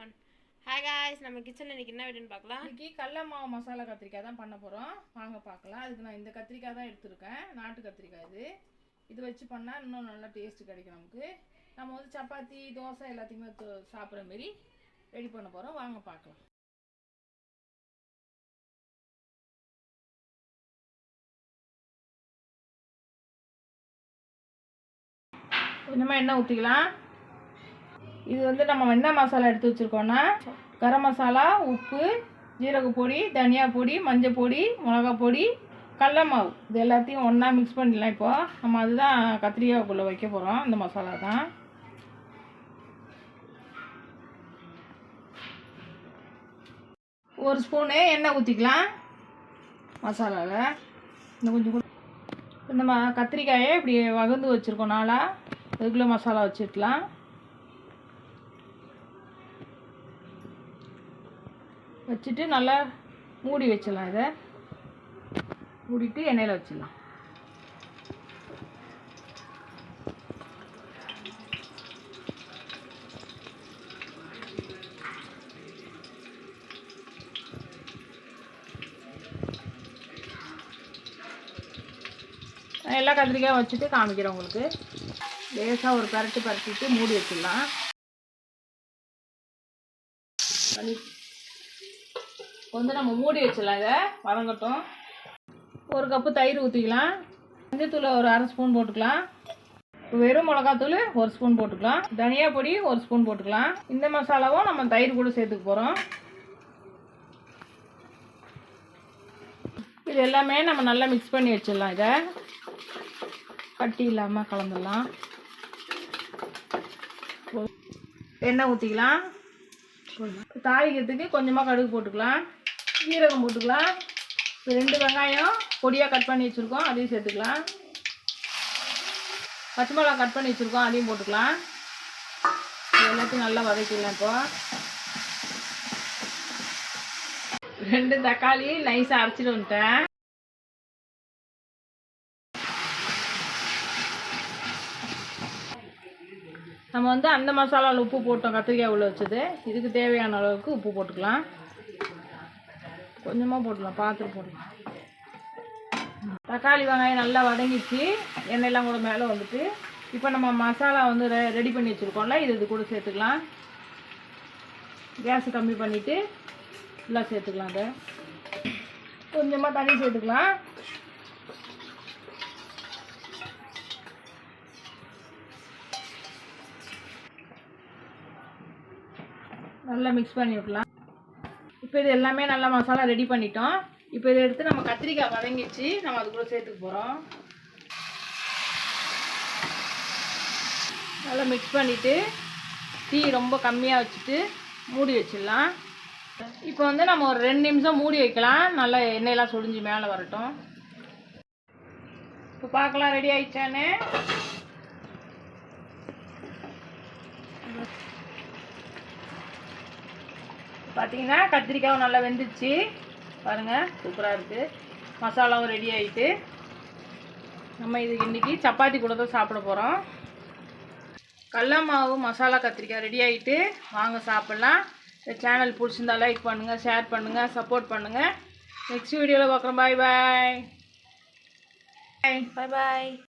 One hi guys நம்ம கிச்சனில் இன்னைக்கு என்ன வீடுன்னு பார்க்கலாம்? இன்னைக்கு கடல மாவு மசாலா கத்திரிக்காய் தான் பண்ண போகிறோம் வாங்க பார்க்கலாம். அதுக்கு நான் இந்த கத்திரிக்காய் தான் எடுத்திருக்கேன். நாட்டு கத்திரிக்காய் இது. இது வச்சு பண்ணால் இன்னும் நல்லா டேஸ்ட் கிடைக்கும் நமக்கு. நம்ம வந்து சப்பாத்தி தோசை எல்லாத்தையுமே சாப்பிட்ற மாரி ரெடி பண்ண போகிறோம் வாங்க பார்க்கலாம். கொஞ்சமாக எண்ணெய் ஊற்றிக்கலாம் இது வந்து நம்ம என்ன மசாலா எடுத்து வச்சுருக்கோன்னா கரம் மசாலா உப்பு ஜீரக பொடி தனியா பொடி மஞ்சள் பொடி மிளகா பொடி கடல மாவு. இது எல்லாத்தையும் ஒன்றா மிக்ஸ் பண்ணிடலாம் இப்போ. நம்ம அதுதான் கத்திரிக்காய்க்குள்ளே வைக்க போகிறோம் இந்த மசாலா தான். ஒரு ஸ்பூனு எண்ணெய் ஊற்றிக்கலாம் மசாலாவில் இன்னும் கொஞ்சம் இந்த ம கத்திரிக்காயை இப்படி வகுந்து வச்சுருக்கோம் நாளாக அதுக்குள்ளே மசாலா வச்சுக்கலாம் வச்சுட்டு நல்லா மூடி வச்சிடலாம் இதை. மூடிட்டு எண்ணெயில் வச்சிடலாம். எல்லா கத்திரிக்காயும் வச்சுட்டு காமிக்கிறேன் உங்களுக்கு. லேசாக ஒரு பரட்டு பரட்டிட்டு மூடி வச்சிடலாம். வந்து நம்ம மூடி வச்சிடலாம் இதை. வதங்கட்டும். ஒரு கப்பு தயிர் ஊற்றிக்கலாம் மஞ்சத்தூளை ஒரு அரை ஸ்பூன் போட்டுக்கலாம். வெறும் மிளகாத்தூள் ஒரு ஸ்பூன் போட்டுக்கலாம். தனியா பொடி ஒரு ஸ்பூன் போட்டுக்கலாம். இந்த மசாலாவும் நம்ம தயிர் கூட சேர்த்துக்க போகிறோம் இது எல்லாமே நம்ம நல்லா மிக்ஸ் பண்ணி வச்சிடலாம் இதை. கட்டி இல்லாமல் கலந்துடலாம். எண்ணெய் ஊற்றிக்கலாம் தாளிக்கிறதுக்கு கொஞ்சமாக கடுகு போட்டுக்கலாம். சீரகம் போட்டுக்கலாம். இப்போ ரெண்டு வெங்காயம் பொடியாக கட் பண்ணி வச்சுருக்கோம். அதையும் சேர்த்துக்கலாம். பச்சை மிளகா கட் பண்ணி வச்சுருக்கோம். அதையும் போட்டுக்கலாம். எல்லாத்தையும் நல்லா வதக்கிடலாம் இப்போ. ரெண்டு தக்காளி நைஸாக அரைச்சிட்டு வந்துட்டேன். நம்ம வந்து அந்த மசாலாவில் உப்பு போட்டோம். கத்திரிக்காய் உள்ள வச்சது. இதுக்கு தேவையான அளவுக்கு உப்பு போட்டுக்கலாம். கொஞ்சமாக போட்டுக்கலாம் பார்த்துட்டு போட்டுக்கலாம். தக்காளி வெங்காயம் நல்லா வதங்கிச்சு. எண்ணெயெல்லாம் கூட மேலே வந்துட்டு இப்போ நம்ம மசாலா வந்து ரெ ரெடி பண்ணி வச்சுருக்கோம்ல இது இது கூட சேர்த்துக்கலாம். கேஸை கம்மி பண்ணிவிட்டு ஃபுல்லாக சேர்த்துக்கலாம் அதை கொஞ்சமாக தண்ணி சேர்த்துக்கலாம். நல்லா மிக்ஸ் பண்ணி விடலாம் இப்போ இது எல்லாமே நல்லா மசாலா ரெடி பண்ணிட்டோம். இப்போ இதை எடுத்து நம்ம கத்திரிக்காய் வதங்கிச்சு நம்ம அது கூட சேர்த்துக்க போகிறோம் நல்லா மிக்ஸ் பண்ணிவிட்டு டீ ரொம்ப கம்மியாக வச்சுட்டு மூடி வச்சிடலாம். இப்போ வந்து நம்ம ஒரு ரெண்டு நிமிஷம் மூடி வைக்கலாம். நல்லா எண்ணெயெல்லாம் சொடிஞ்சு மேலே வரட்டும். இப்போ பார்க்கலாம் ரெடி ஆயிடுச்சான்னு? பார்த்தீங்கன்னா கத்திரிக்காயும் நல்லா வெந்துச்சு. பாருங்கள் சூப்பராக இருக்குது மசாலாவும் ரெடி ஆகிட்டு நம்ம இது இன்றைக்கி சப்பாத்தி கூட தான் சாப்பிட போகிறோம் கடல மாவு மசாலா கத்திரிக்காய் ரெடி ஆகிட்டு வாங்க சாப்பிட்லாம். இந்த சேனல் பிடிச்சிருந்தா லைக் பண்ணுங்கள் ஷேர் பண்ணுங்கள் சப்போர்ட் பண்ணுங்கள் நெக்ஸ்ட் வீடியோவில் பார்க்குறோம். பாய் பாய் பாய் பாய்